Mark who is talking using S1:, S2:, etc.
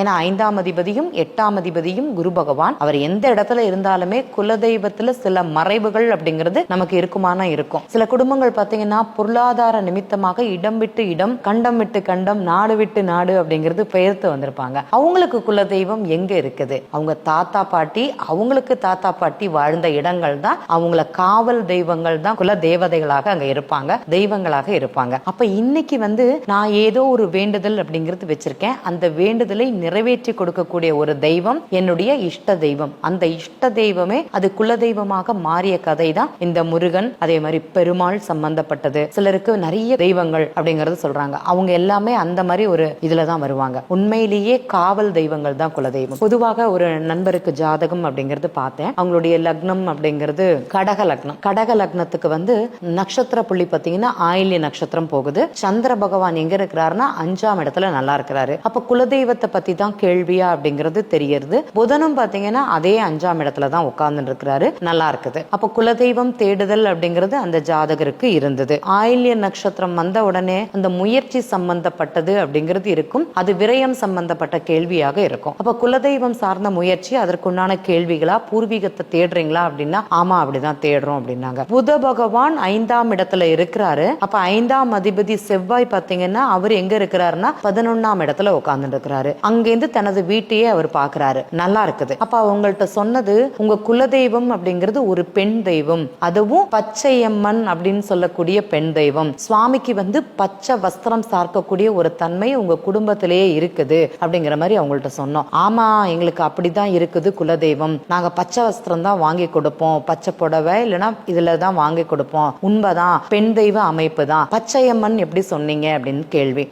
S1: ஏன்னா ஐந்தாம் அதிபதியும் எட்டாம் அதிபதியும் குரு பகவான் அவர் எந்த இடத்துல இருந்தாலுமே குலதெய்வத்துல சில மறைவுகள் அப்படிங்கிறது நமக்கு இருக்குமானா இருக்கும். சில குடும்பங்கள் பாத்தீங்கன்னா பொருளாதார நிமித்தமாக இடம் விட்டு இடம் கண்டம் விட்டு கண்டம் நாடு விட்டு நாடு அப்படிங்கிறது பெயர்த்து வந்திருப்பாங்க. அவங்களுக்கு குலதெய்வம் எங்க இருக்குது? அவங்க தாத்தா பாட்டி அவங்களுக்கு தாத்தா பாட்டி வாழ்ந்த இடங்கள் தான் அவங்கள காவல் தெய்வங்கள் தான் குல தேவதைகளாக அங்க இருப்பாங்க தெய்வங்களாக இருப்பாங்க. அப்ப இன்னைக்கு வந்து நான் ஏதோ ஒரு வேண்டுதல் அப்படிங்கிறது வச்சிருக்கேன். அந்த வேண்டுதலை நிறைவேற்றி கொடுக்கக்கூடிய ஒரு தெய்வம் என்னுடைய இஷ்ட தெய்வம். அந்த இஷ்ட தெய்வமே அது குல தெய்வமாக மாறிய கதை தான் இந்த முருகன். அதே மாதிரி பெருமாள் சம்பந்தப்பட்டது. சிலருக்கு நிறைய தெய்வங்கள் அப்படிங்கறது சொல்றாங்க. அவங்க எல்லாமே அந்த மாதிரி ஒரு இதுல தான் வருவாங்க. உண்மையிலேயே காவல் தெய்வங்கள் தான் குலதெய்வம். பொதுவாக ஒரு நண்பருக்கு ஜாதகம் அப்படிங்கிறது பார்த்தேன். அவங்களுடைய லக்னம் அப்படிங்கிறது கடக லக்னம். கடக லக்னத்துக்கு வந்து நட்சத்திர புள்ளி பார்த்தீங்கன்னா ஆயில்ய நட்சத்திரம் போகுது. சந்திர பகவான் எங்க இருக்கிறாருன்னா அஞ்சாம் இடத்துல நல்லா இருக்கிறாரு. அப்ப குலதெய்வத்தை பத்தி தான் கேள்வியா அப்படிங்கிறது தெரியறது. புதனும் பாத்தீங்கன்னா அதே அஞ்சாம் இடத்துல தான் உட்கார்ந்து இருக்கிறாரு நல்லா இருக்குது. அப்ப குலதெய்வம் தேடுதல் அப்படிங்கிறது அந்த ஜாதகருக்கு இருந்தது. ஆயில்ய நட்சத்திரம் வந்த உடனே அந்த முயற்சி சம்பந்தப்பட்டது அப்படிங்கிறது இருக்கும். அது விரயம் சம்பந்தப்பட்ட கேள்வியாக இருக்கும். அப்ப குலதெய்வம் சார்ந்த முயற்சி அதற்குண்டான கேள்விகளா பூர்வீகத்தை தேடுறீங்களா அப்படின்னா ஆமா அப்படிதான் தேடுறோம் அப்படின்னாங்க. புத பகவான் ஐந்தாம் இடத்துல இருக்கிறாரு. அப்ப ஐந்தாம் அதிபதி செவ்வாய் பாத்தீங்கன்னா அவர் எங்க இருக்கிறாருன்னா பதினொன்னாம் இடத்துல உட்கார்ந்து இருக்கிறாரு அங்க அங்கேருந்து தனது வீட்டையே அவர் பாக்குறாரு நல்லா இருக்குது. அப்ப அவங்கள்ட்ட சொன்னது உங்க குலதெய்வம் அப்படிங்கிறது ஒரு பெண் தெய்வம். அதுவும் பச்சையம்மன் அப்படின்னு சொல்லக்கூடிய பெண் தெய்வம். சுவாமிக்கு வந்து பச்சை வஸ்திரம் சார்க்கக்கூடிய ஒரு தன்மை உங்க குடும்பத்திலேயே இருக்குது அப்படிங்கிற மாதிரி அவங்கள்ட்ட சொன்னோம். ஆமா எங்களுக்கு அப்படிதான் இருக்குது குலதெய்வம். நாங்க பச்சை வஸ்திரம் தான் வாங்கி கொடுப்போம். பச்சை புடவை இல்லைன்னா இதுல தான் வாங்கி கொடுப்போம். உண்மைதான். பெண் தெய்வ அமைப்பு தான். பச்சையம்மன் எப்படி சொன்னீங்க? அப்படின்னு கேள்வி.